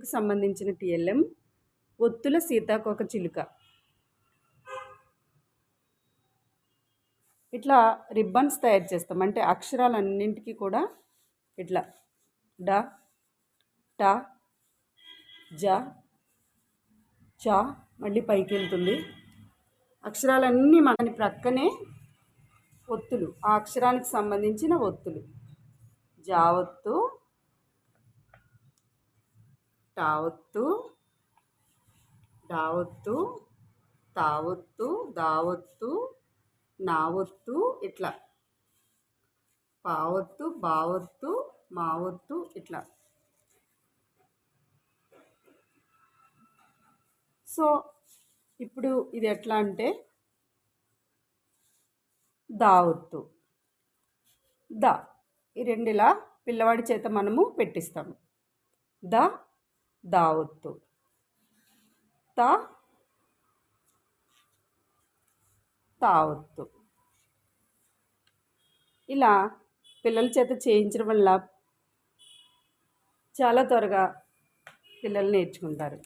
సంబంధించిన టీఎల్ఎం ఒత్తుల సీతాకోక చిలుక. ఇట్లా రిబ్బన్స్ తయారు చేస్తాం. అంటే అక్షరాలన్నింటికి కూడా ఇట్లా డ ట జ చ మళ్ళీ పైకి వెళ్తుంది. అక్షరాలన్నీ మన ప్రక్కనే ఒత్తులు. ఆ అక్షరానికి సంబంధించిన ఒత్తులు. జావత్తు టావత్తు దావత్తు తావత్తు దావత్తు నావత్తు ఇట్లా. పావత్తు బావత్తు మావత్తు ఇట్లా. సో ఇప్పుడు ఇది ఎట్లా అంటే దావత్తు. ద. ఈ రెండిలా పిల్లవాడి చేత మనము పెట్టిస్తాము. ద దావత్తు. త తావత్తు. ఇలా పిల్లల చేత చేయించడం వల్ల చాలా త్వరగా పిల్లలు నేర్చుకుంటారు.